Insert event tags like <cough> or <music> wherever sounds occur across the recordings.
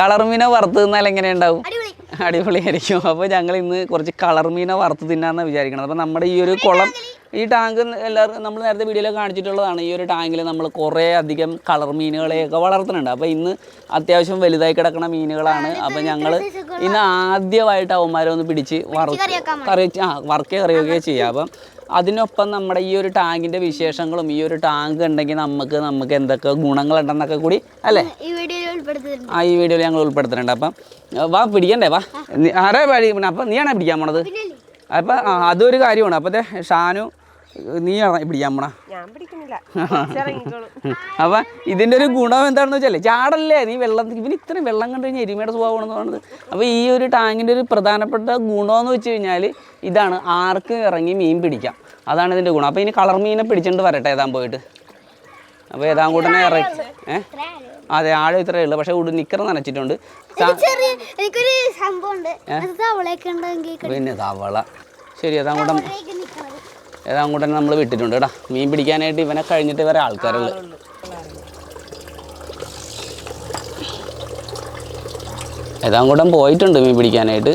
Colour Meena വറുത്ത് തിന്നാൽ എങ്ങനെ ഉണ്ടാവും അടിപൊളി. അടിപൊളിയായിരിക്കും. അപ്പോൾ ഞങ്ങൾ ഇന്ന് കുറച്ച് കളർ മീന വറുത്ത് തിന്നാന്നാണ് വിചാരിക്കണം അപ്പോൾ നമ്മുടെ ഈ ഒരു കുളം ഈ ടാങ്ക് എല്ലാവർക്കും നമ്മൾ നേരത്തെ വീഡിയോയിൽ കാണിച്ചിട്ടുള്ളതാണ്. ഈ ഒരു ടാങ്കിൽ നമ്മൾ കുറേ അധികം കളർ മീനുകളെയൊക്കെ വളർത്തുന്നുണ്ട്. അപ്പോൾ ഇന്ന് അത്യാവശ്യം വലുതായി കിടക്കുന്ന മീനുകളാണ്. അപ്പോൾ ഞങ്ങൾ ഇന്ന് ആദ്യമായിട്ട് അവന്മാരെ ഒന്ന് പിടിച്ച് കറിയാക്കാൻ കറി ആ വറുക്കേ കറിയൊക്കെ ചെയ്യാം. അപ്പം അതിനൊപ്പം നമ്മുടെ ഈ ഒരു ടാങ്കിന്റെ വിശേഷങ്ങളും ഈ ഒരു ടാങ്ക് ഉണ്ടെങ്കിൽ നമുക്ക് നമുക്ക് എന്തൊക്കെ ഗുണങ്ങളുണ്ടെന്നൊക്കെ കൂടി അല്ലേ? ആ ഈ വീഡിയോയിൽ ഞങ്ങൾ ഉൾപ്പെടുത്തുന്നുണ്ട് അപ്പം വാ പിടിക്കണ്ടേ വാ. ആരാ വഴി? അപ്പം നീയാണോ പിടിക്കാൻ പോണത്? അപ്പം അതൊരു കാര്യമാണ്. അപ്പോൾ ഷാനു നീയാണോ? പിടിക്കാൻ പോണ. ഞാൻ പിടിക്കുന്നില്ല. ഇറങ്ങിക്കോളൂ <laughs> അപ്പം ഇതിന്റെ ഒരു ഗുണം എന്താണെന്ന് വെച്ചാൽ ചാടല്ലേ? നീ വെള്ളം ഇവന് ഇത്രയും വെള്ളം കണ്ടു കഴിഞ്ഞാൽ എരുമയുടെ സ്വഭാവമാണെന്ന് പറയുന്നത് അപ്പോൾ ഈ ഒരു ടാങ്കിന്റെ ഒരു പ്രധാനപ്പെട്ട ഗുണമെന്ന് വെച്ച് കഴിഞ്ഞാൽ ഇതാണ് ആർക്ക് ഇറങ്ങി മീൻ പിടിക്കാം. അതാണ് ഇതിന്റെ ഗുണം. അപ്പോൾ ഇനി കളർ മീനെ പിടിച്ചിട്ട് വരട്ടെ ഏതാൻ പോയിട്ട്. അപ്പോൾ ഏതാങ്കൂട്ടനെ ഇറക്കി ഏഹ് അതെ ആഴം ഇത്രേ ഉള്ളൂ. പക്ഷേ ഉടു നിക്കർ നനച്ചിട്ടുണ്ട്. ചെറിയ എനിക്കൊരു സംഭവം ഉണ്ട് അത് തവളയൊക്കെ പിന്നെ തവള. ശരി ഏതാങ്കൂട്ടം തവളയൊക്കെ അങ്ങോട്ട് തന്നെ നമ്മൾ വിട്ടിട്ടുണ്ട് കേട്ടോ. മീൻ പിടിക്കാനായിട്ട് ഇവനെ കഴിഞ്ഞിട്ട് വരെ ആൾക്കാരുള്ളു ഏതാങ്കൂട്ടം പോയിട്ടുണ്ട് മീൻ പിടിക്കാനായിട്ട്.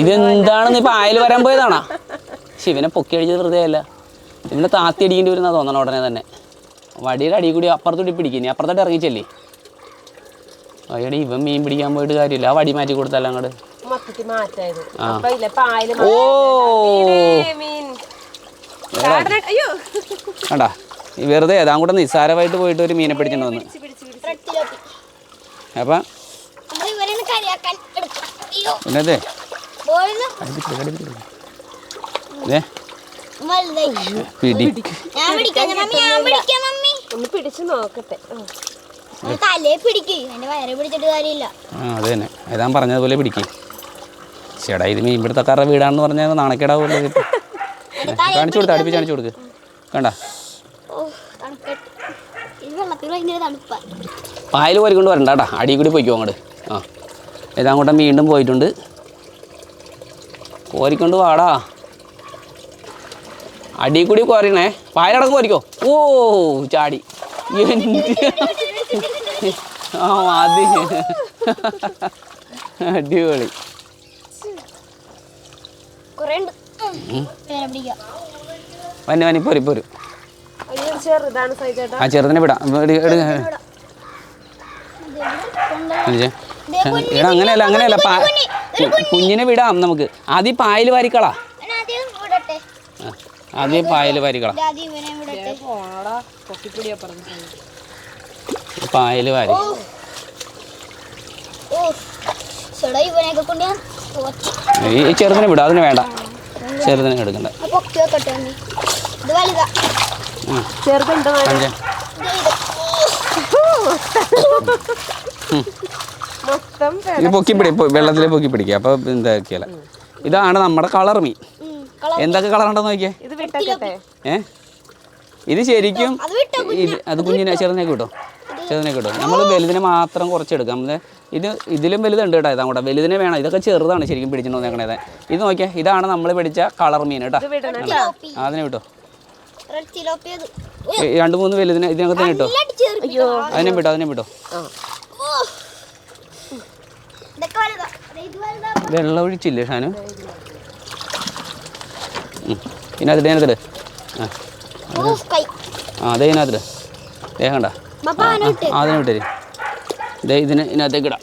ഇതെന്താണെന്ന് ഇപ്പൊ ആയിൽ വരാൻ പോയതാണോ? ശിവനെ പൊക്കി അടിച്ചത് വെറുതെ അല്ല. ഇവനെ താത്തി അടിക്കേണ്ടി വരുന്ന തോന്നണം ഉടനെ തന്നെ. വടിയുടെ അടി കൂടി അപ്പുറത്തോട്ട് പിടിക്കും നീ അപ്പുറത്തോട്ട് ഇറങ്ങിച്ചല്ലേ. അയ്യടി ഇവൻ മീൻ പിടിക്കാൻ പോയിട്ട് കാര്യമില്ല. ആ വടി മാറ്റി കൊടുത്തല്ല അങ്ങോട്ട് മൊത്തത്തിൽ മാറ്റായത് അപ്പൊ ഇല്ല പായൽ ഓ. അയ്യോ. കണ്ടാ വെറുതെ ഏതാ? കൂടെ നിസ്സാരമായിട്ട് പോയിട്ട് ഒരു മീനെ പിടിച്ചിട്ട് വന്ന്. അപ്പൊ? പിടിച്ച് നോക്കട്ടെ. തലയെ പിടിക്ക്. എന്റെ വയറെ പിടിച്ചിട്ട് കാര്യമില്ല. ആ അത് തന്നെ. ഏതാ പറഞ്ഞതുപോലെ പിടിക്കും. ചേടാ ഇത് മീൻ പിടുത്തക്കാരുടെ വീടാണെന്ന് പറഞ്ഞാൽ നാണക്കേടാവുമല്ലോ <laughs> കാണിച്ചു കൊടുത്ത് അടുപ്പിച്ച് കാണിച്ചു കൊടുക്ക്. കണ്ട. പായൽ പോരിക്കൊണ്ട് വരണ്ട കേട്ടാ. അടി കൂടി പോയിക്കോ അങ്ങോട്ട് ആ. ഇതങ്ങോട്ട് വീണ്ടും പോയിട്ടുണ്ട്. കോരിക്കൊണ്ട് വാടാ. അടി കൂടി കോരിണേ. പായലടക്കം കോരിക്കോ. ഓ ചാടി. <laughs> ആ മതി <laughs> അടിപൊളി. കുറേ ഉണ്ട് പിന്നെ പിടിക്കാം. വന്നി വന്നി പോരി പോരും. ആ ചെറുതിനെ വിടാം. എട് എട് അനുജേ. എടാ അങ്ങനെയല്ല അങ്ങനെയല്ല. കുഞ്ഞിനെ വിടാം നമുക്ക്. ആദ്യം പായൽ വാരിക്കളാ. ആദ്യം പായൽ വാരിക്കളാ. പായൽ വാരി. ഓ. ചേട്ടാ ഇവനെയൊക്കെ കൊണ്ട് ഞാൻ തോറ്റി ഈ ചെറുതിനെ വിടാം അതിന് വേണ്ട. ചെറുതിനെ എടുക്കണ്ട. പൊക്കിപ്പിടി ഇത് ചെറുതുണ്ട്? പൊക്കി പിടി വെള്ളത്തിൽ പൊക്കി പിടിക്കുക അപ്പോൾ എന്താക്കിയല്ല ഇതാണ് നമ്മുടെ കളർ മീൻ. കളർ എന്തൊക്കെ കളർ ഉണ്ടെന്ന് നോക്കിയേ? ഇത് വിട്ടേക്കട്ടെ. ഏ? ഇത് ശരിക്കും അത് വിട്ടോ ഇത് അത് കുഞ്ഞിനെ ചെറുതിനൊക്കെ കിട്ടും ചെറുതിനൊക്കെ കിട്ടും. നമ്മൾ വലുതിനെ മാത്രം കുറച്ചെടുക്കാം. നമ്മൾ ഇത് ഇതിലും വലുതുണ്ട് കേട്ടോ ഇതാ കൂടെ വലുതിനെ വേണം. ഇതൊക്കെ ചെറുതാണ് ശരിക്കും പിടിച്ചിട്ട് വന്നേക്കണത്. ഇത് നോക്കിയാൽ ഇതാണ് നമ്മൾ പിടിച്ച കളർ മീൻ കേട്ടോ. അതിനെ വിട്ടോ. രണ്ട് മൂന്ന് വലുതിനെ ഇതിനകത്ത് തന്നെ ഇട്ടോ. അതിനെ വിട്ടോ അതിനെ വിട്ടോ. വെള്ളം ഒഴിച്ചില്ലേ ഷാനു? ഇതിനകത്ത് ഇതിനകത്ത് ആ. ഓ ഇതിനകത്ത് ആ അതേ ഇതിനകത്തിട് വേഗണ്ട അതിനെ വിട്ടേര് ഇതിന് ഇതിനകത്തേക്ക് ഇടാം.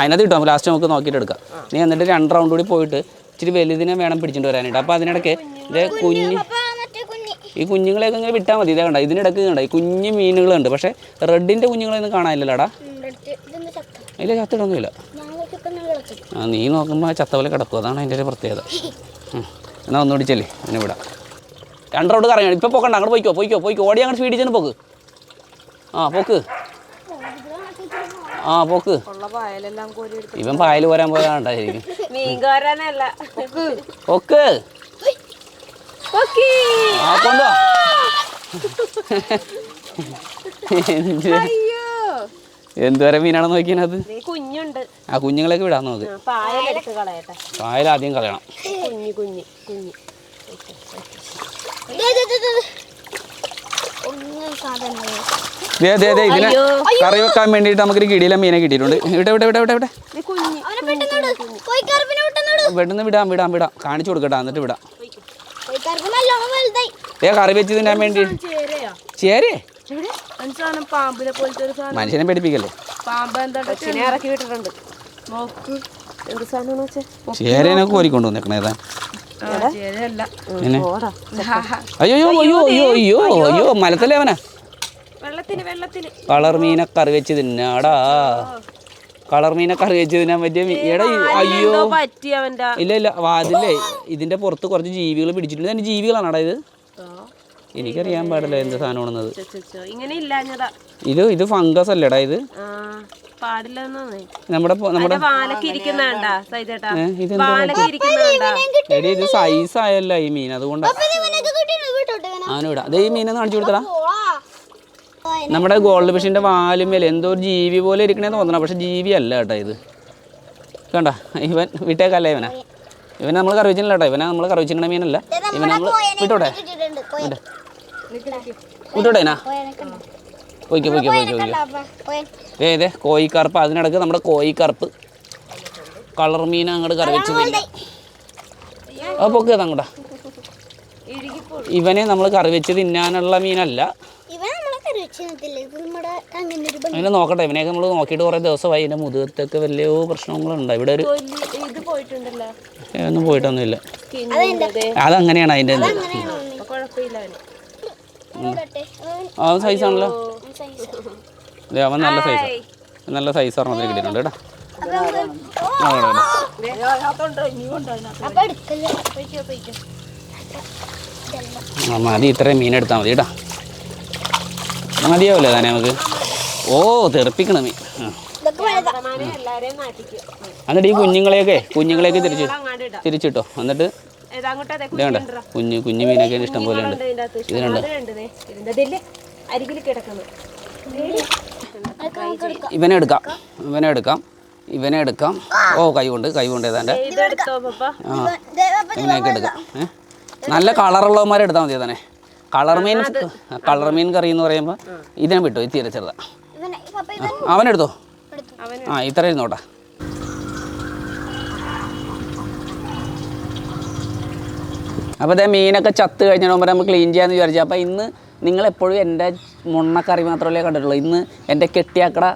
അതിനകത്ത് കിട്ടും ലാസ്റ്റ് നമുക്ക് നോക്കിയിട്ട് എടുക്കാം. നീ എന്നിട്ട് രണ്ട് റൗണ്ട് കൂടി പോയിട്ട് ഇച്ചിരി വലുതിനെ വേണം പിടിച്ചിട്ട് വരാനായിട്ട്. അപ്പോൾ അതിനിടയ്ക്ക് ഇതേ കുഞ്ഞ് ഈ കുഞ്ഞുങ്ങളെയൊക്കെ ഇങ്ങനെ വിട്ടാൽ മതി. ഇതേ കണ്ട ഇതിനിടയ്ക്ക് കണ്ട ഈ കുഞ്ഞു മീനുകളുണ്ട്. പക്ഷേ റെഡിന്റെ കുഞ്ഞുങ്ങളൊന്നും ഇതെന്താ ചക്ക ചത്തിടൊന്നുമില്ല. ആ നീ നോക്കുമ്പോൾ ചത്ത പോലെ കിടക്കും. അതാണ് അതിന്റെ ഒരു പ്രത്യേകത. എന്നാ ഒന്നുകൂടി ചെല്ലേ അതിനെ വിടാം. രണ്ട് റൗണ്ട് കറങ്ങി ഇപ്പൊ പോക്കണ്ട അങ്ങോട്ട് പോയിക്കോ പോയിക്കോ പോയിക്കോ. ഓടി അങ്ങോട്ട് സ്പീഡിൽ ചെന്ന് പോക്ക്. ആ പോക്ക്. ആ പോക്ക്. ഇവൻ പായൽ പോരാൻ പോയതാണ്ടാ ശരിക്കും? പോക്ക്. പൊക്കി. ആ കൊണ്ടോ എന്ത്? അയ്യോ. എന്തുവരെ മീനാണെന്ന് നോക്കിയത് കുഞ്ഞുണ്ട്. ആ കുഞ്ഞുങ്ങളെയൊക്കെ വിടാൻ നോക്ക്. കളയട്ടെ. പായൽ ആദ്യം കളയണം. കുഞ്ഞു കുഞ്ഞു കുഞ്ഞ്. ഇതിനെ കറി വെക്കാൻ വേണ്ടിയിട്ട് നമുക്കൊരു കിടിയിലെ മീനെ കിട്ടിയിട്ടുണ്ട്. ഇവിടെ ഇവിടെ ഇവിടെ ഇവിടുന്ന് വിടാം വിടാം വിടാം. കാണിച്ചു കൊടുക്കട്ടെ എന്നിട്ട് വിടാം. ഏ കറി വെച്ച് തിന്നാൻ വേണ്ടി. ചേരയാ? ചേരേ? മനുഷ്യനെ പേടിപ്പിക്കല്ലേ? പാമ്പ് എന്താ കൊച്ചിനെ ഇറക്കി വിട്ടിട്ടുണ്ട്. നോക്ക്. എന്ത് സാധനമാണ് വെച്ചേ? ചേരേനെ കോരിക്കൊണ്ടു വന്നേക്കണേ ഏതാ? ചേരയല്ല പിന്നെ അയ്യോ അയ്യോ അയ്യോ അയ്യോ അയ്യോ അയ്യോ മലത്തല്ലേ അവനാ? കളർ മീനെ കറി വെച്ച് തിന്നാടാ. കളർ മീനെ കറി വെച്ച് തിന്നാൻ പറ്റിയ എടാ അയ്യോ. എന്തോ പറ്റി അവന്റെ ഇല്ല ഇല്ല വാതിലേ. ഇതിന്റെ പുറത്ത് കുറച്ച് ജീവികൾ പിടിച്ചിട്ടുണ്ട്. ഇതിന്റെ ജീവികളാണടാ ഇത്? എനിക്കറിയാൻ പാടില്ല എന്ത് സാധനമാണെന്നത്. ഇത് ഇത് ഫംഗസ് അല്ലേടാ ഇത് നമ്മുടെ നമ്മുടെ എടി ഇത് സൈസ് ആയല്ല ഈ മീൻ അതുകൊണ്ടാണ് വിട്ടോട്ടെ അതേ ഈ മീനെ കാണിച്ചു കൊടുത്തടാ. നമ്മുടെ ഗോൾഡ് ഫിഷിന്റെ വാലുമേൽ എന്തോ ഒരു ജീവി പോലെ ഇരിക്കണേന്ന് തോന്നണം. പക്ഷെ ജീവി അല്ല കേട്ടോ ഇത്. കണ്ട ഇവൻ വിട്ടേക്കല്ല ഇവനാ? ഇവനെ നമ്മൾ കറി കേട്ടോ. ഇവനെ നമ്മൾ കറി മീനല്ല. ഇവനെ നമ്മൾ വിട്ടോട്ടെ? വിട്ടോട്ടെ? ഉണ്ട്. പോയിക്കോ പോയിക്കോ പോയിക്കോ പോയിക്കോ. ഏ ഇതേ കോഴിക്കറുപ്പ്. അതിനിടക്ക് നമ്മുടെ കോഴിക്കറുപ്പ്. കളർ മീൻ അങ്ങോട്ട് കറി വെച്ച് തിന്ന. അത് പൊക്കുക അങ്ങോട്ടാ. ഇവനെ നമ്മൾ കറി വെച്ച് തിന്നാനുള്ള മീനല്ല. അങ്ങനെ നോക്കട്ടെ. ഇവനെയൊക്കെ നമ്മൾ നോക്കിയിട്ട് കുറേ ദിവസമായി. ഇതിന്റെ മുതുകത്തൊക്കെ വലിയ പ്രശ്നങ്ങളുണ്ട്. ഇവിടെ ഒരു ഇത് പോയിട്ടുണ്ടല്ലോ. ഏ, ഒന്നും പോയിട്ടൊന്നുമില്ല. അതങ്ങനെയാണ് അതിന്റെ ഇത് സൈസ് ആണല്ലോ. അതെ. അവൻ ആ. നല്ല സൈസ് നല്ല സൈസ് പറഞ്ഞു കിട്ടിയിട്ടുണ്ട് കേട്ടോ. ആ, ആ, മതി ഇത്രയും മീൻ എടുത്താൽ മതി കേട്ടോ. മതിയാവില്ലേ തന്നെ നമുക്ക്? ഓ തെറിപ്പിക്കണം മീൻ. അന്നിട്ട് എന്നിട്ട് ഈ കുഞ്ഞുങ്ങളെയൊക്കെ കുഞ്ഞുങ്ങളെയൊക്കെ തിരിച്ചു തിരിച്ചിട്ടോ? എന്നിട്ട് ഇതേണ്ട കുഞ്ഞു കുഞ്ഞു മീനൊക്കെ ഇഷ്ടം പോലെ ഉണ്ട്. ഇതിനുണ്ട് ഉണ്ട് ഇതിന്റെ ഇതില്ലേ അരികിൽ കിടക്കുന്നു. ഇവനെ എടുക്കാം. ഇവനെ എടുക്കാം. ഇവനെ എടുക്കാം. ഓ കൈ കൊണ്ട് കൈ കൊണ്ട് ഏതാണ്ട്. ആ. ഇവനെയൊക്കെ എടുക്കാം. നല്ല കളറുള്ളവന്മാരെ എടുത്താൽ മതി തന്നെ കളർ മീൻ കളർ മീൻ കറി എന്ന് പറയുമ്പോൾ ഇതിനെ വിട്ടു ഇത്തിരി തീരെ ചെറുതാ. ഇവനെ പപ്പ ഇവൻ അവനെടുത്തോ അവന് ആ ഇത്ര ഇരുന്നോട്ടെ. അപ്പോൾ അതേ മീനൊക്കെ ചത്ത് കഴിഞ്ഞാൽ മുമ്പ് നമ്മൾ ക്ലീൻ ചെയ്യാമെന്ന് വിചാരിച്ചു. അപ്പോൾ ഇന്ന് നിങ്ങളെപ്പോഴും എന്റെ മുണ്ണക്കറി മാത്രമല്ലേ കണ്ടിട്ടുള്ളൂ. ഇന്ന് എന്റെ കെട്ടിയാക്കട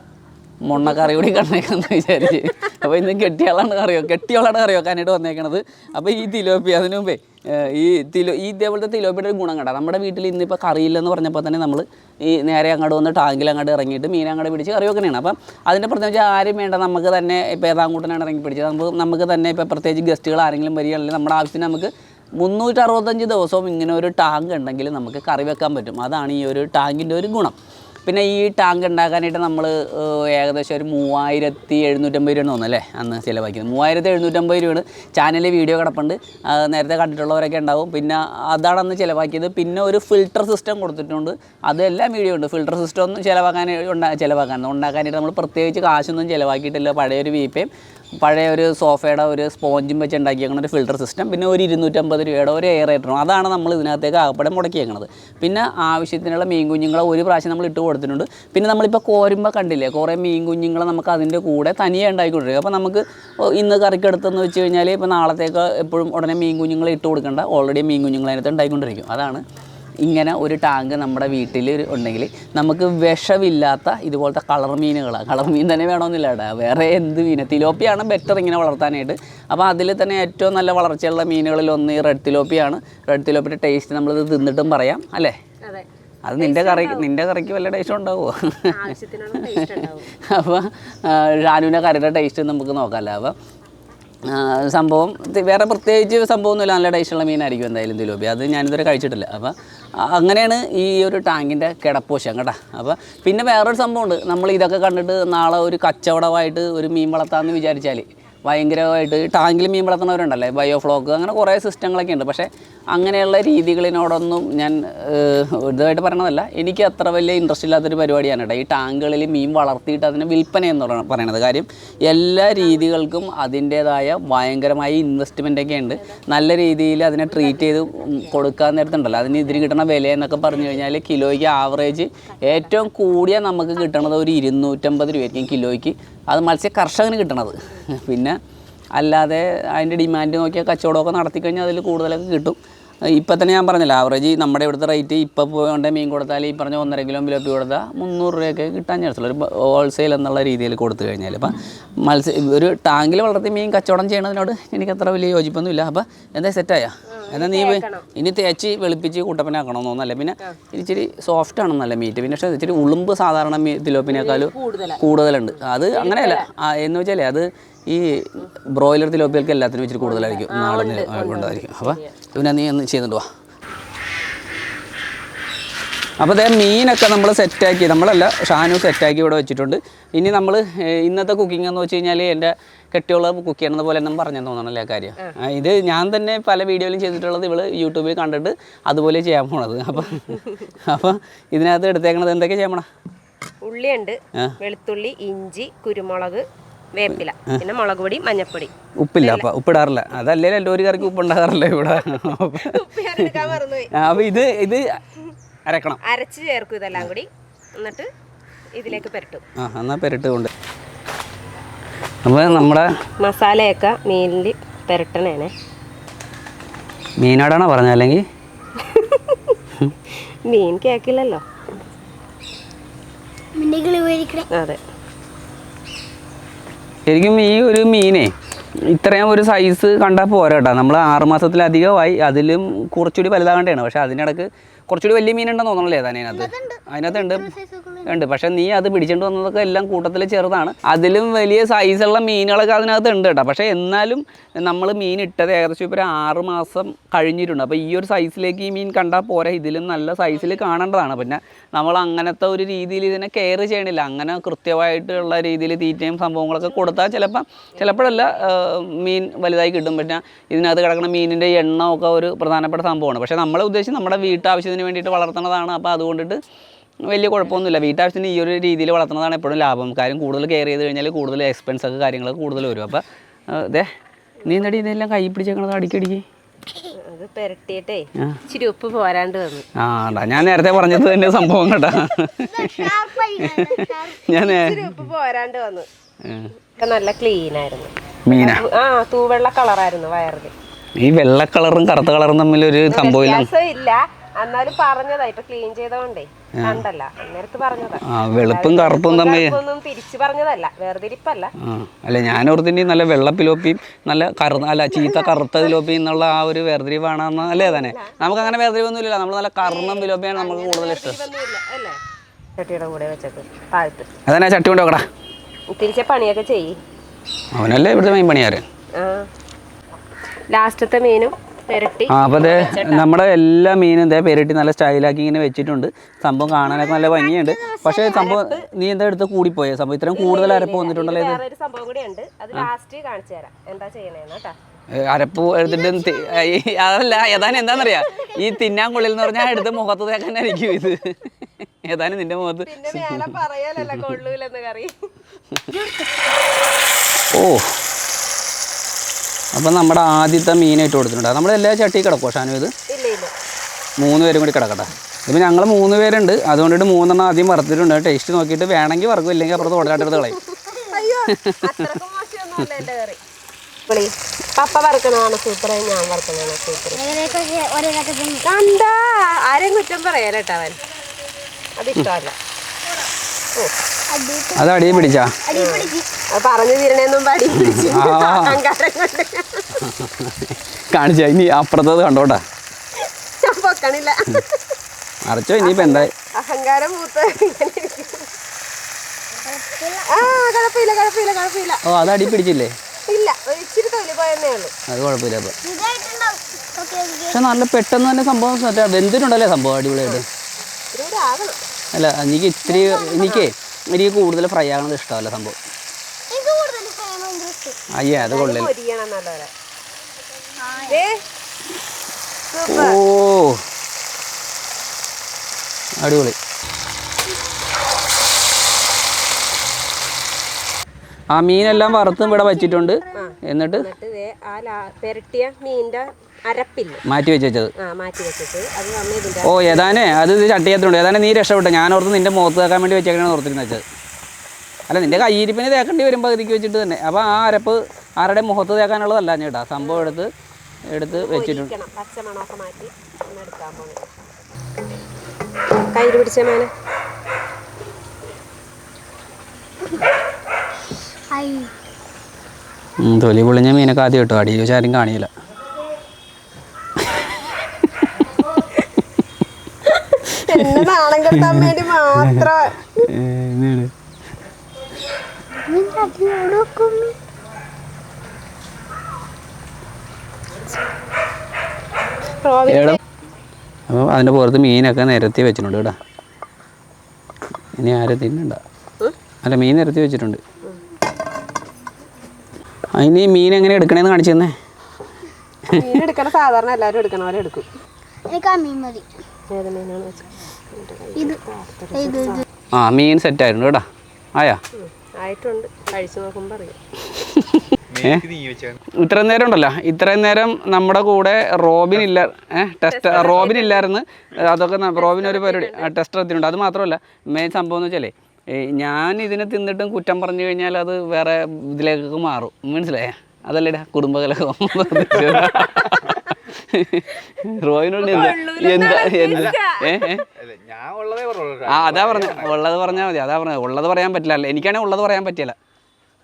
മുണ്ണക്കറി കൂടി കണ്ടേക്കാന്ന് വിചാരിച്ച്. അപ്പോൾ ഇന്ന് കെട്ടിയാളാണ് കറിയോ കെട്ടിയോളാണ് കറി വെക്കാനായിട്ട് വന്നേക്കണത്. അപ്പോൾ ഈ തിലോപ്പി അതിനു മുമ്പേ ഈ തിലോ ഈ ഇതേപോലത്തെ തിലോപ്പിയുടെ ഒരു ഗുണം കണ്ട? നമ്മുടെ വീട്ടിൽ ഇന്നിപ്പോൾ കറിയില്ലെന്ന് പറഞ്ഞപ്പോൾ തന്നെ നമ്മൾ ഈ നേരെ അങ്ങോട്ട് വന്ന് ടാങ്കിൽ അങ്ങോട്ട് ഇറങ്ങിയിട്ട് മീൻ അങ്ങോട്ട് പിടിച്ച് കറി വെക്കണേണ്. അപ്പം അതിന്റെ പ്രത്യേകിച്ച് ആരും വേണ്ട നമുക്ക് തന്നെ ഇപ്പോൾ ഏതാങ്കൂട്ടനാണ് ഇറങ്ങി പിടിച്ചത്. നമുക്ക് നമുക്ക് തന്നെ ഇപ്പോൾ പ്രത്യേകിച്ച് ഗസ്റ്റുകൾ ആരെങ്കിലും വരികയാണെങ്കിൽ നമ്മുടെ ആവശ്യത്തിന് നമുക്ക് മുന്നൂറ്റി അറുപത്തഞ്ച് ദിവസവും ഇങ്ങനെ ഒരു ടാങ്ക് ഉണ്ടെങ്കിൽ നമുക്ക് കറി വെക്കാൻ പറ്റും. അതാണ് ഈ ഒരു ടാങ്കിന്റെ ഒരു ഗുണം. പിന്നെ ഈ ടാങ്ക് ഉണ്ടാക്കാനായിട്ട് നമ്മൾ ഏകദേശം ഒരു മൂവായിരത്തി എഴുന്നൂറ്റമ്പത് രൂപയാണ് തോന്നുന്നല്ലേ അന്ന് ചിലവാക്കിയത്. മൂവായിരത്തി എഴുന്നൂറ്റമ്പത് രൂപയാണ്. ചാനലിൽ വീഡിയോ കിടപ്പുണ്ട്. നേരത്തെ കണ്ടിട്ടുള്ളവരൊക്കെ ഉണ്ടാവും. പിന്നെ അതാണ് അന്ന് ചിലവാക്കിയത്. പിന്നെ ഒരു ഫിൽട്ടർ സിസ്റ്റം കൊടുത്തിട്ടുണ്ട്. അതെല്ലാം വീഡിയോ ഉണ്ട്. ഫിൽട്ടർ സിസ്റ്റം ഒന്നും ചിലവാക്കാൻ ഉണ്ടാ ചിലവാക്കാൻ ഉണ്ടാക്കാനായിട്ട് നമ്മൾ പ്രത്യേകിച്ച് കാശൊന്നും ചിലവാക്കിയിട്ടില്ല. പഴയൊരു വീപ്പയും. പഴയ ഒരു സോഫയുടെ ഒരു സ്പോഞ്ചും വെച്ച് ഉണ്ടാക്കിയേക്കുന്ന ഒരു ഫിൽട്ടർ സിസ്റ്റം പിന്നെ ഒരു ഇരുന്നൂറ്റമ്പത് രൂപയുടെ ഒരു എയർ ഐറ്ററും അതാണ് നമ്മൾ ഇതിനകത്തേക്ക് ആകപ്പെടെ മുടക്കിയേക്കണത്. പിന്നെ ആവശ്യത്തിനുള്ള മീൻ കുഞ്ഞുങ്ങളെ ഒരു പ്രാവശ്യം നമ്മൾ ഇട്ട് കൊടുത്തിട്ടുണ്ട്. പിന്നെ നമ്മളിപ്പോൾ കോരുമ്പോൾ കണ്ടില്ലേ കുറേ മീൻ കുഞ്ഞുങ്ങളെ നമുക്ക് അതിന്റെ കൂടെ തനിയെ ഉണ്ടായിക്കൊണ്ടിരിക്കും അപ്പോൾ നമുക്ക് ഇന്ന് കറിക്കെടുത്തെന്ന് വെച്ച് കഴിഞ്ഞാൽ ഇപ്പോൾ നാളത്തേക്ക് എപ്പോഴും ഉടനെ മീൻ കുഞ്ഞുങ്ങളെ ഇട്ട് കൊടുക്കേണ്ട. ഓൾറെഡി മീൻ കുഞ്ഞുങ്ങളെ അതിനകത്ത് ഉണ്ടായിക്കൊണ്ടിരിക്കും. അതാണ് ഇങ്ങനെ ഒരു ടാങ്ക് നമ്മുടെ വീട്ടിൽ ഉണ്ടെങ്കിൽ നമുക്ക് വിഷമില്ലാത്ത ഇതുപോലത്തെ കളർ മീനുകളാണ് കളർ മീൻ തന്നെ വേണമെന്നില്ല കേട്ടോ വേറെ എന്ത് മീൻ തിലോപ്പിയാണ് ബെറ്റർ ഇങ്ങനെ വളർത്താനായിട്ട്. അപ്പോൾ അതിൽ തന്നെ ഏറ്റവും നല്ല വളർച്ചയുള്ള മീനുകളിൽ ഒന്ന് ഈ റെഡ് തിലോപ്പിയാണ്. റെഡ് തിലോപ്പിയുടെ ടേസ്റ്റ് നമ്മളിത് തിന്നിട്ടും പറയാം അല്ലേ? അതെ. നിന്റെ കറി നിന്റെ കറിക്ക് വല്ല ടേസ്റ്റ് ഉണ്ടാവുമോ അപ്പോൾ ഷാനുവിന്റെ കറിയുടെ ടേസ്റ്റ് നമുക്ക് നോക്കാമല്ലോ അപ്പോൾ സംഭവം വേറെ പ്രത്യേകിച്ച് സംഭവമൊന്നുമില്ല. നല്ല ടേസ്റ്റുള്ള മീനായിരിക്കും എന്തായാലും തിലോപ്പി. അത് ഞാനിതുവരെ കഴിച്ചിട്ടില്ല. അപ്പോൾ അങ്ങനെയാണ് ഈ ഒരു ടാങ്കിന്റെ കിടപ്പോശം കേട്ടോ. അപ്പോൾ പിന്നെ വേറൊരു സംഭവമുണ്ട്. നമ്മൾ ഇതൊക്കെ കണ്ടിട്ട് നാളെ ഒരു കച്ചവടമായിട്ട് ഒരു മീൻ വളർത്താമെന്ന് വിചാരിച്ചാൽ ഭയങ്കരമായിട്ട് ടാങ്കിൽ മീൻ വളർത്തുന്നവരുണ്ടല്ലേ? ബയോഫ്ലോക്ക് അങ്ങനെ കുറേ സിസ്റ്റങ്ങളൊക്കെ ഉണ്ട്. പക്ഷേ അങ്ങനെയുള്ള രീതികളിനോടൊന്നും ഞാൻ ഇതായിട്ട് പറയണതല്ല. എനിക്ക് അത്ര വലിയ ഇൻട്രസ്റ്റ് ഇല്ലാത്തൊരു പരിപാടിയാണ് കേട്ടോ. ഈ ടാങ്കുകളിൽ മീൻ വളർത്തിയിട്ട് അതിന് വിൽപ്പന എന്ന് പറ- പറയണത്. കാര്യം എല്ലാ രീതികൾക്കും അതിന്റേതായ ഭയങ്കരമായ ഇൻവെസ്റ്റ്മെന്റ് ഒക്കെ ഉണ്ട്. നല്ല രീതിയിൽ അതിനെ ട്രീറ്റ് ചെയ്ത് കൊടുക്കാൻ നേരത്തുണ്ടല്ലോ. അതിന് ഇതിന് കിട്ടുന്ന വില എന്നൊക്കെ പറഞ്ഞു കഴിഞ്ഞാൽ കിലോയ്ക്ക് ആവറേജ് ഏറ്റവും കൂടിയ നമുക്ക് കിട്ടണത് ഒരു ഇരുന്നൂറ്റമ്പത് രൂപയായിരിക്കും കിലോയ്ക്ക്. അത് മത്സ്യ കർഷകന് കിട്ടണത്. പിന്നെ അല്ലാതെ അതിന്റെ ഡിമാൻഡ് നോക്കിയാൽ കച്ചവടമൊക്കെ നടത്തിക്കഴിഞ്ഞാൽ അതിൽ കൂടുതലൊക്കെ കിട്ടും. ഇപ്പം തന്നെ ഞാൻ പറഞ്ഞില്ല ആവറേജ് നമ്മുടെ ഇവിടുത്തെ റേറ്റ് ഇപ്പോൾ പോകേണ്ട മീൻ കൊടുത്താൽ ഈ പറഞ്ഞ ഒന്നര കിലോ പിലോപ്പി കൊടുത്താൽ മുന്നൂറ് രൂപയൊക്കെ കിട്ടാൻ ചാൻസ് ഒരു ഹോൾസെയിൽ എന്നുള്ള രീതിയിൽ കൊടുത്തു കഴിഞ്ഞാൽ. അപ്പം മത്സ്യ ഒരു ടാങ്കിൽ വളർത്തി മീൻ കച്ചവടം ചെയ്യണതിനോട് എനിക്ക് അത്ര വലിയ യോജിപ്പൊന്നുമില്ല അപ്പം എന്താ സെറ്റായ എന്നാൽ നീ ഇനി തേച്ച് വെളുപ്പിച്ച് കുട്ടപ്പനാക്കണമെന്ന് തോന്നല്ല പിന്നെ ഇച്ചിരി സോഫ്റ്റ് ആണെന്നല്ല മീറ്റ് പിന്നെ പക്ഷേ ഇച്ചിരി ഉളുമ്പ് സാധാരണ മീ തിലോപ്പിനേക്കാളും കൂടുതലുണ്ട്. അത് അങ്ങനെയല്ല. എന്ന് വെച്ചാലേ അത് ഈ ബ്രോയിലർ തിലോപ്പികൾക്ക് എല്ലാത്തിനും ഇച്ചിരി കൂടുതലായിരിക്കും. നാടൻ കൊണ്ടായിരിക്കും അപ്പോൾ പിന്നെ നീ ഒന്ന് ചെയ്തിട്ട് വാ. അപ്പോൾ അതേ മീനൊക്കെ നമ്മൾ സെറ്റാക്കി നമ്മളല്ല ഷാനു സെറ്റാക്കി ഇവിടെ വെച്ചിട്ടുണ്ട്. ഇനി നമ്മൾ ഇന്നത്തെ കുക്കിംഗ് എന്ന് വെച്ച് കഴിഞ്ഞാൽ എന്റെ കെട്ടിയുള്ള കുക്ക് ചെയ്യണത് പോലെ എന്നും പറഞ്ഞെന്ന് തോന്നണല്ലേ കാര്യം. ഇത് ഞാൻ തന്നെ പല വീഡിയോയിലും ചെയ്തിട്ടുള്ളത് ഇവൾ യൂട്യൂബിൽ കണ്ടിട്ട് അതുപോലെ ചെയ്യാൻ പോണത്. അപ്പം അപ്പോൾ ഇതിനകത്ത് എടുത്തേക്കണത് എന്തൊക്കെ ചെയ്യാൻ പോണ? ഉള്ളിയുണ്ട് വെളുത്തുള്ളി ഇഞ്ചി കുരുമുളക് വേപ്പില പിന്നെ മുളക് പൊടി മഞ്ഞപ്പൊടി ഉപ്പില്ല അപ്പൊ ഉപ്പിടാറില്ല. അതല്ലേ ഒരു കറിക്ക് ഉപ്പുണ്ടാകാറില്ല ഇവിടെ? ഉപ്പ് ഉണ്ടാകാറില്ല ഇവിടെ അപ്പൊ ഇത് ഇത് അരക്കണം. അരച്ച് ചേർക്കും ഇതെല്ലാം കൂടി. എന്നിട്ട് ഇതിലേക്ക് പെരട്ടും. ആ എന്നാ പെരട്ട് കൊണ്ട്. അപ്പോൾ നമ്മുടെ മസാലയൊക്കെ മീനിൽ പുരട്ടണേനെ. മീനാടാണോ പറഞ്ഞ അല്ലെങ്കിൽ മീൻ കേക്കില്ലല്ലോ. അതെ. ശരിക്കും ഈ ഒരു മീനെ ഇത്രയും ഒരു സൈസ് കണ്ടാൽ പോരാ കേട്ടോ. നമ്മൾ ആറുമാസത്തിലധികമായി അതിലും കുറച്ചുകൂടി വലുതാകേണ്ടതാണ്. പക്ഷേ അതിനിടക്ക് കുറച്ചുകൂടി വലിയ മീനുണ്ടെന്ന് തോന്നണല്ലേ അതിനകത്ത്? അതിനകത്തുണ്ട്. ഉണ്ട്. പക്ഷേ നീ അത് പിടിച്ചിട്ട് വന്നതൊക്കെ എല്ലാം കൂട്ടത്തിൽ ചെറുതാണ്. അതിലും വലിയ സൈസുള്ള മീനുകളൊക്കെ അതിനകത്ത് ഉണ്ട് കേട്ടോ. പക്ഷേ എന്നാലും നമ്മൾ മീൻ ഇട്ടത് ഏകദേശം ഇപ്പോൾ ഒരു ആറ് മാസം കഴിഞ്ഞിട്ടുണ്ട്. അപ്പോൾ ഈ ഒരു സൈസിലേക്ക് ഈ മീൻ കണ്ടാൽ പോരാ. ഇതിലും നല്ല സൈസിൽ കാണേണ്ടതാണ്. പിന്നെ നമ്മൾ അങ്ങനത്തെ ഒരു രീതിയിൽ ഇതിനെ കെയർ ചെയ്യണില്ല. അങ്ങനെ കൃത്യമായിട്ടുള്ള രീതിയിൽ തീറ്റയും സംഭവങ്ങളൊക്കെ കൊടുത്താൽ ചിലപ്പോൾ ചിലപ്പോഴല്ല മീൻ വലുതായി കിട്ടും. പിന്നെ ഇതിനകത്ത് കിടക്കുന്ന മീനിന്റെ എണ്ണമൊക്കെ ഒരു പ്രധാനപ്പെട്ട സംഭവമാണ്. പക്ഷേ നമ്മളെ ഉദ്ദേശം നമ്മുടെ വീട്ടാവശ്യത്തിന് വേണ്ടിയിട്ട് വളർത്തുന്നതാണ്. അപ്പോൾ അതുകൊണ്ടിട്ട് വലിയ കുഴപ്പമൊന്നുമില്ല. വീട്ടാവശ്യത്തിന് ഈ ഒരു രീതിയിൽ വളർത്തുന്നതാണ് എപ്പോഴും ലാഭം. കാര്യം കൂടുതൽ കെയർ ചെയ്ത് കഴിഞ്ഞാൽ കൂടുതൽ എക്സ്പെൻസൊക്കെ കാര്യങ്ങളൊക്കെ കൂടുതൽ വരും. അപ്പോൾ അതെ നീ ഇതെല്ലാം കൈ പിടിച്ചേക്കണത് അടിക്കടിക്ക്? അത് പുരട്ടിയിട്ടേ. ഇച്ചിരി ഉപ്പ് പോരാണ്ട് വന്നു. ആ ഞാൻ നേരത്തെ പറഞ്ഞത് തന്നെ സംഭവം കേട്ടാ. ഞാൻ ഇച്ചിരി ഉപ്പ് പോരാണ്ട് വന്നു. ഒക്കെ നല്ല ക്ലീൻ ആയിരുന്നു. മീന? ആ തൂവെള്ള കളറായിരുന്നു വയറിൽ ഈ വെള്ള കളറും കറുത്ത കളറും തമ്മിൽ ഒരു സംഭവം ഇല്ല. എന്നാലും പറഞ്ഞതാ ഇപ്പൊ ക്ലീൻ ചെയ്തോണ്ടേ. കണ്ടല്ല. അന്നേരത്ത് പറഞ്ഞതാ. വെളുപ്പും കറുപ്പും തമ്മിൽ തിരിച്ചു പറഞ്ഞതല്ല. വേർതിരിപ്പല്ല. അല്ല ഞാൻ ഓർത്തിന്റെ നല്ല വെള്ള പിലോപ്പിയും നല്ല കറു അല്ല ചീത്ത കറുത്ത പിലോപ്പി എന്നുള്ള ആ ഒരു വേർതിരിവാണെന്ന് അല്ലേ തന്നെ? നമുക്ക് അങ്ങനെ വേർതിരിവൊന്നുമില്ല നമ്മൾ നല്ല കർണം പിലോപ്പിയാണ് നമുക്ക് കൂടുതൽ ഇഷ്ടം. ചട്ടിയുടെ കൂടെ വെച്ചേക്ക് താഴ്ത്ത്. അതന്നെ ചട്ടി കൊണ്ട് വെക്കടാ? തിരിച്ച പണിയൊക്കെ ചെയ്യ്. അവനല്ലേ ഇവിടുത്തെ മെയിൻ പണിയാറ് ആ. ലാസ്റ്റത്തെ മീനും ആ അപ്പോൾ അതെ നമ്മുടെ എല്ലാ മീനും ഇതേ പെരട്ടി നല്ല സ്റ്റൈലാക്കി ഇങ്ങനെ വെച്ചിട്ടുണ്ട്. സംഭവം കാണാനൊക്കെ നല്ല ഭംഗിയുണ്ട്. പക്ഷേ സംഭവം നീ എന്താ എടുത്ത് കൂടിപ്പോയേ? സംഭവം ഇത്രയും കൂടുതൽ അരപ്പ് വന്നിട്ടുണ്ടല്ലോ ഇത് വേറെ ഒരു സംഭവം കൂടി ഉണ്ട്. അത് ലാസ്റ്റ് കാണിച്ചു തരാം. എന്താ ചെയ്യണേന്ന് കേട്ടാ. ഏ, അരപ്പ് എടുത്തിട്ട് അതല്ല ഏതാനും എന്താണെന്നറിയാ ഈ തിന്നാൻ കൊള്ളിൽ എന്ന് പറഞ്ഞാൽ എടുത്ത് മുഖത്ത് തേക്കാനായിരിക്കും ഇത്. ഏതാനും നിന്റെ മുഖത്ത് ഓ. അപ്പം നമ്മുടെ ആദ്യത്തെ മീനായിട്ട് കൊടുത്തിട്ടുണ്ട്. നമ്മൾ എല്ലാ ചട്ടി കിടക്കുമോ ഷാനു ഇത്? ഇല്ല ഇല്ല. മൂന്ന് പേരും കൂടി കിടക്കട്ടെ. ഇപ്പം ഞങ്ങൾ മൂന്ന് പേരുണ്ട്. അതുകൊണ്ടിട്ട് മൂന്നെണ്ണം ആദ്യം വറുത്തിട്ടുണ്ട്. ടേസ്റ്റ് നോക്കിയിട്ട് വേണമെങ്കിൽ വറക്കും ഇല്ലെങ്കിൽ അപ്പുറത്ത് ഓടാട്ടെടുത്ത് കളയും. പപ്പ വറുക്കണതാണ് സൂപ്പർ ഞാൻ വറുക്കണതാണ് സൂപ്പർ കണ്ടാ കുറ്റം പറയാലേട്ടാ അവൻ. അതിഷ്ടമല്ല. അത് അടിയെ പിടിച്ചാ? പറഞ്ഞു കാണിച്ച ഇനി അപ്പുറത്തത് കണ്ടോട്ടാ. അരച്ചോ ഇനിയിപ്പോൾ എന്തായി? അഹങ്കാരം ഓ അത് അടി പിടിച്ചില്ലേ? ഇല്ല അത് കുഴപ്പമില്ല പക്ഷെ നല്ല പെട്ടെന്ന് തന്നെ സംഭവം വെന്തിട്ടുണ്ടല്ലേ സംഭവം? അടിപൊളിയായിട്ട്. അല്ല എനിക്ക് ഇത്തിരി എനിക്ക് എനിക്ക് കൂടുതൽ ഫ്രൈ ആകണത് ഇഷ്ടമല്ല സംഭവം. അയ്യേ അത് കൊള്ളില്ല ഓ. അടിപൊളി. ആ മീനെല്ലാം വറുത്തും ഇവിടെ വെച്ചിട്ടുണ്ട്. എന്നിട്ട് പെരട്ടിയ മീനിന്റെ അരപ്പില്ലേ? മാറ്റി വെച്ച് വെച്ചത് ഓ ഏതാനേ? അത് ഇത് ചട്ടിയത്തുണ്ട് ഏതാനും നീ രക്ഷപ്പെട്ടു. ഞാൻ ഓർത്ത് നിന്റെ മുഖത്ത് തേക്കാൻ വേണ്ടി വെച്ചേക്കണെന്ന് ഓർത്തിരുന്ന് വെച്ചത്. അല്ല നിന്റെ കയ്യിരിപ്പിന് തേക്കേണ്ടി വരും പകുതിക്ക് വെച്ചിട്ട് തന്നെ. അപ്പോൾ ആ അരപ്പ് ആരുടെ മുഖത്ത് തേക്കാനുള്ളതല്ല ചേട്ടാ. സംഭവം എടുത്ത് എടുത്ത് വെച്ചിട്ടുണ്ട്. കയ്യിൽ പിടിച്ച മേനെ. തൊലി പൊളിഞ്ഞ മീനൊക്കെ ആദ്യം കിട്ടും അടിയിൽ വെച്ച് ആരും കാണിയില്ല. അപ്പൊ അതിന്റെ അപ്പോൾ അതിന്റെ പുറത്ത് മീനൊക്കെ നിരത്തി വെച്ചിട്ടുണ്ട് കേട്ടോ. ഇനി ആരും തിന്നണ്ട. അല്ല മീൻ നിരത്തി വെച്ചിട്ടുണ്ട്. ഈ മീൻ എങ്ങനെ എടുക്കണേന്ന് കാണിച്ചു തന്നെ മീൻ എടുക്കണ സാധാരണ എല്ലാവരും എടുക്കണ പോലെ എടുക്കും. എനിക്ക് ആ മീൻ മതി. കേട്ടാ ആ മീൻ കേട്ടോ. ആയാ? ആയിട്ടുണ്ട്. കഴിച്ചു നോക്കുമ്പോൾ അറിയാം. ഇത്രയും നേരം ഉണ്ടല്ലോ. ഇത്രയും നേരം നമ്മുടെ കൂടെ റോബിൻ ഇല്ല ഏഹ് ടെസ്റ്റ് റോബിൻ ഇല്ലായിരുന്നു. അതൊക്കെ റോബിൻ ഒരു പരിപാടി ടെസ്റ്റ് എത്തിയിട്ടുണ്ട് അത് മാത്രമല്ല മെയിൻ സംഭവം എന്ന് വെച്ചാലേ ഞാൻ ഇതിനെ തിന്നിട്ടും കുറ്റം പറഞ്ഞു കഴിഞ്ഞാൽ അത് വേറെ ഇതിലേക്കൊക്കെ മാറും. മനസ്സിലായേ? അതല്ലേടാ കുടുംബകലഹം എന്താ എന്താ ആ അതാ പറഞ്ഞ ഉള്ളത് പറഞ്ഞാൽ മതി അതാ പറഞ്ഞത്. ഉള്ളത് പറയാൻ പറ്റില്ല. അല്ല എനിക്കാണെങ്കിൽ ഉള്ളത് പറയാൻ പറ്റില്ല.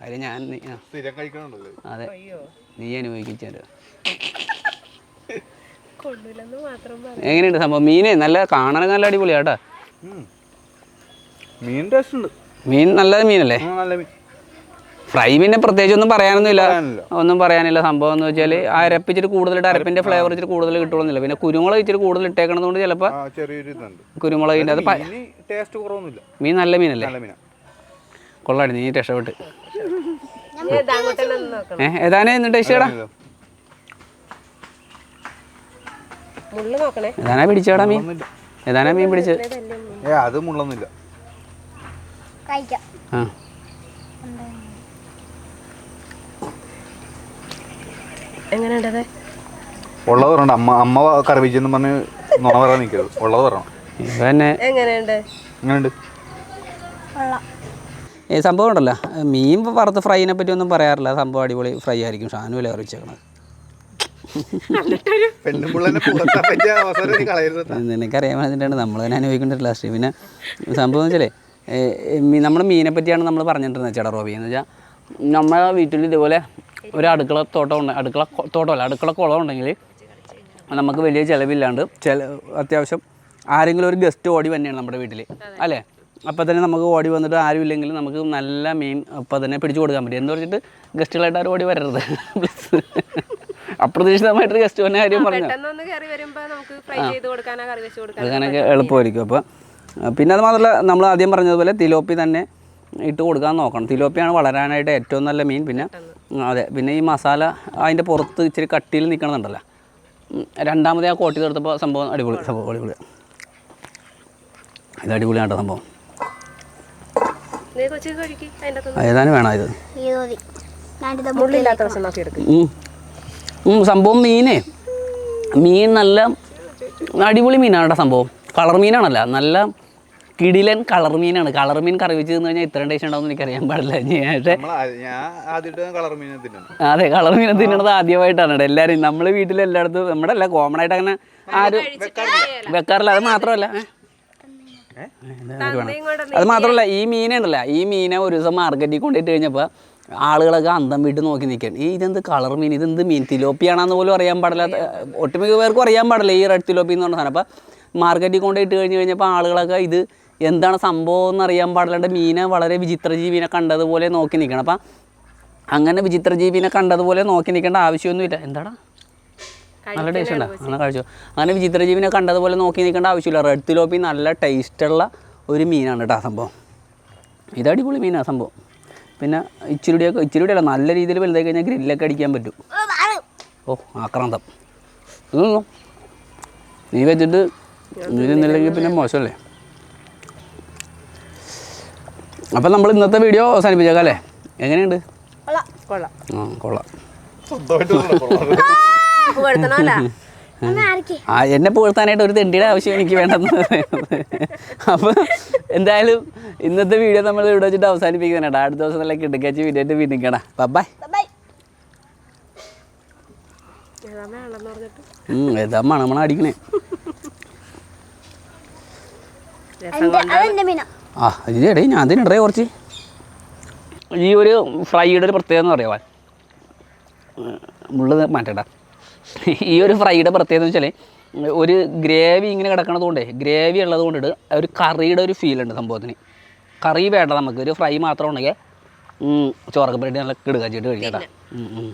കാര്യം ഞാൻ അതെ. നീ പറയാം എങ്ങനെയുണ്ട് സംഭവം? മീനെ നല്ല കാണാൻ നല്ല അടിപൊളിയാ കേട്ടോ. മീൻ ടേസ്റ്റ് ഉണ്ട് മീൻ നല്ല മീനല്ലേ? നല്ല മീൻ. ഫ്രൈ മീനെ പ്രത്യേകിച്ച് ഒന്നും പറയാനൊന്നുമില്ല. ഇല്ല ഒന്നും പറയാനില്ല. സംഭവം എന്ന് വെച്ചാൽ അരപ്പിച്ചിട്ട് കൂടുതലായിട്ട് അരപ്പിന്റെ ഫ്ലേവർ ഇച്ചിരി കൂടുതൽ കിട്ടുമെന്നില്ല പിന്നെ കുരുമുളക് ഇച്ചിരി കൂടുതൽ ഇട്ടേക്കണതുകൊണ്ട് ചിലപ്പോൾ ഇതുണ്ട്. കുരുമുളകിന്റെ അത് ടേസ്റ്റ് കുറവൊന്നുമില്ല. മീൻ നല്ല മീനല്ലേ? നല്ല മീനാ. കൊള്ളാടി നീ രക്ഷപ്പെട്ട്. അങ്ങോട്ടെല്ലാം ഒന്ന് നോക്കണം. ഏഹ് ഏതാനേ എന്നിട്ട് ടേസ്റ്റ് നോക്കണേ. ഏതാനാ പിടിച്ചേടാ മീൻ? ഏതാനാ മീൻ പിടിച്ചത് ഏ അത് മുള്ളൊന്നുമില്ല. ആ. എങ്ങനെയുണ്ടത് ഉള്ളത് പറയണ്ട. അമ്മ അമ്മ കറി വെച്ചെന്ന് പറഞ്ഞ് നുണ പറയാൻ നിൽക്കരുത്. ഉള്ളത് പറയണം. ഇത് തന്നെ എങ്ങനെയുണ്ട്? എങ്ങനെയുണ്ട് ഈ സംഭവം ഉണ്ടല്ലോ. മീൻ വറുത്ത് ഫ്രൈനെ പറ്റി ഒന്നും പറയാറില്ല. സംഭവം അടിപൊളി ഫ്രൈ ആയിരിക്കും. ഷാനുവല്ലേ അറിയിച്ചേക്കണത് പെണ്ണുമ്പിള്ളനെ പുറത്താൻ പറ്റിയ അവസരം നീ കളയരുത് നിനക്കറിയാൻ വേണ്ടിയിട്ടാണ് നമ്മൾ തന്നെ അനുഭവിക്കേണ്ട ലാസ്റ്റ് പിന്നെ സംഭവം വെച്ചാലേ നമ്മുടെ മീനെ പറ്റിയാണ് നമ്മൾ പറഞ്ഞിട്ടുണ്ടെന്ന് ചേട്ടാ റോബി. എന്ന് വെച്ചാൽ നമ്മളെ വീട്ടിൽ ഇതുപോലെ ഒരു അടുക്കള തോട്ടം ഉണ്ട്. അടുക്കള തോട്ടമല്ല അടുക്കള കുളം ഉണ്ടെങ്കിൽ നമുക്ക് വലിയ ചിലവില്ലാണ്ട് ചില അത്യാവശ്യം ആരെങ്കിലും ഒരു ഗസ്റ്റ് ഓടി തന്നെയാണ് നമ്മുടെ വീട്ടിൽ അല്ലേ? അപ്പോൾ തന്നെ നമുക്ക് ഓടി വന്നിട്ട് ആരും ഇല്ലെങ്കിൽ നമുക്ക് നല്ല മീൻ അപ്പോൾ തന്നെ പിടിച്ചു കൊടുക്കാൻ പറ്റും. എന്ന് പറഞ്ഞിട്ട് ഗസ്റ്റുകളായിട്ട് ആരും ഓടി വരരുത്. അപ്രതീക്ഷിതമായിട്ട് അപ്രതീക്ഷിതമായിട്ടൊരു ഗസ്റ്റ് വന്ന കാര്യം പറഞ്ഞു. അങ്ങനെയൊക്കെ എളുപ്പമായിരിക്കും. അപ്പോൾ പിന്നെ അത് മാത്രമല്ല നമ്മൾ ആദ്യം പറഞ്ഞതുപോലെ തിലോപ്പി തന്നെ ഇട്ട് കൊടുക്കാൻ നോക്കണം. തിലോപ്പിയാണ് വളരാനായിട്ട് ഏറ്റവും നല്ല മീൻ. പിന്നെ അതെ. പിന്നെ ഈ മസാല അതിന്റെ പുറത്ത് ഇച്ചിരി കട്ടിയിൽ നിൽക്കണമെന്നുണ്ടല്ലോ രണ്ടാമത് ആ കോട്ടി തീർത്തപ്പോൾ സംഭവം അടിപൊളി സംഭവം അടിപൊളി. ഇത് അടിപൊളിയാണ് കേട്ടോ സംഭവം. നീ കൊച്ചു കഴിക്ക് അതിന്റെ അകത്ത് ഏതാനും വേണം ഇത്? സംഭവം മീനേ. മീൻ നല്ല അടിപൊളി മീനാണ് കേട്ടോ സംഭവം. കളർ മീനാണല്ല. നല്ല കിടിലൻ കളർ മീനാണ്. കളർ മീൻ കറി വെച്ച് തിന്നു കഴിഞ്ഞാൽ ഇത്രയും ടേസ്റ്റ് ഉണ്ടാവും എനിക്ക് അറിയാൻ പാടില്ല. ഞാൻ പക്ഷേ നമ്മൾ ഞാൻ ആദ്യമായിട്ട് കളർ മീൻ തിന്നുന്നു അതെ കളർ മീൻ തിന്നണത് ആദ്യമായിട്ടാണ് എല്ലാരും എല്ലാവരും നമ്മൾ വീട്ടിൽ എല്ലായിടത്തും നമ്മുടെ അല്ല കോമൺ ആയിട്ട് അങ്ങനെ ആരും വെക്കാറില്ല. അത് മാത്രമല്ല. അത് മാത്രമല്ല ഈ മീനുണ്ടല്ല ഈ മീനെ ഒരു ദിവസം മാർക്കറ്റിൽ കൊണ്ടിട്ട് കഴിഞ്ഞപ്പോൾ ആളുകളൊക്കെ അന്തം വിട്ട് നോക്കി നിൽക്കാൻ ഈ ഇതെന്ത് കളർ മീൻ? ഇതെന്ത് മീൻ തിലോപ്പിയാണെന്ന് പോലും അറിയാൻ പാടില്ല. ഒട്ടുമിക്ക പേർക്കും അറിയാൻ പാടില്ല. ഈ റെഡ് തിലോപ്പി എന്ന് പറഞ്ഞ സാധനം. അപ്പോൾ മാർക്കറ്റിൽ കൊണ്ടിട്ട് കഴിഞ്ഞ് കഴിഞ്ഞപ്പോൾ ആളുകളൊക്കെ ഇത് എന്താണ് സംഭവം എന്ന് അറിയാൻ പാടില്ലാണ്ട് മീനെ വളരെ വിചിത്ര ജീവിനെ കണ്ടതുപോലെ നോക്കി നിൽക്കണം. അപ്പം അങ്ങനെ വിചിത്ര ജീവിനെ കണ്ടതുപോലെ നോക്കി നിൽക്കേണ്ട ആവശ്യമൊന്നുമില്ല. എന്താടാ? നല്ല ടേസ്റ്റ് ഉണ്ടോ? അങ്ങനെ കഴിച്ചു? അങ്ങനെ വിചിത്ര ജീവിനെ കണ്ടതുപോലെ നോക്കി നിൽക്കേണ്ട ആവശ്യമില്ല. റെഡ് തിലോപ്പി നല്ല ടേസ്റ്റുള്ള ഒരു മീനാണ് കേട്ടോ ആ സംഭവം. ഇത് അടിപൊളി മീനാണ് സംഭവം. പിന്നെ ഇച്ചിരിയൊക്കെ ഇച്ചിരിയുടെ നല്ല രീതിയിൽ വലുതായി കഴിഞ്ഞാൽ ഗ്രില്ലൊക്കെ അടിക്കാൻ പറ്റും. ഓ ആക്രാന്തം. നീ വെച്ചിട്ട് നീ തിന്നില്ലെങ്കിൽ പിന്നെ മോശമല്ലേ? അപ്പം നമ്മൾ ഇന്നത്തെ വീഡിയോ അവസാനിപ്പിച്ചേക്കാം അല്ലേ എങ്ങനെയുണ്ട്? കൊള്ളാം. കൊള്ളാം. ആ കൊള്ളാം. <laughs> എന്നെ പുകഴ്ത്താനായിട്ട് ഒരു തെണ്ടിയുടെ ആവശ്യം എനിക്ക് വേണ്ടെന്ന് അപ്പൊ അപ്പോൾ എന്തായാലും ഇന്നത്തെ വീഡിയോ നമ്മൾ ഇവിടെ വെച്ചിട്ട് അവസാനിപ്പിക്കുന്നുണ്ട് അടുത്ത ദിവസം നല്ല കിടക്കാച്ച് വീഡിയോ ആയിട്ട് പിന്നിക്കണ ബൈ ബൈ ഏതാ മണമണ അടിക്കണേ. രസം ആ ഇതേടേ ഞാൻ തിന്നിടേ കുറച്ച് ഈ ഒരു ഫ്രൈയുടെ ഒരു പ്രത്യേകത എന്ന് പറയാൻ മുള്ളത് മാറ്റണ്ട ഈ ഒരു ഫ്രൈയുടെ പ്രത്യേകത എന്ന് വെച്ചാൽ ഒരു ഗ്രേവി ഇങ്ങനെ കിടക്കണത് കൊണ്ടേ ഗ്രേവി ഉള്ളത് കൊണ്ടിട്ട് ഒരു കറിയുടെ ഒരു ഫീൽ ഉണ്ട് സംഭവത്തിന് കറി വേണ്ട നമുക്ക് ഒരു ഫ്രൈ മാത്രം ഉണ്ടെങ്കിൽ ചോറൊക്കെ ബ്രെഡ് നല്ല കിടുകാച്ചിട്ട് ചെയ്തിട്ട് കേട്ടോ. ഉം, ഉം.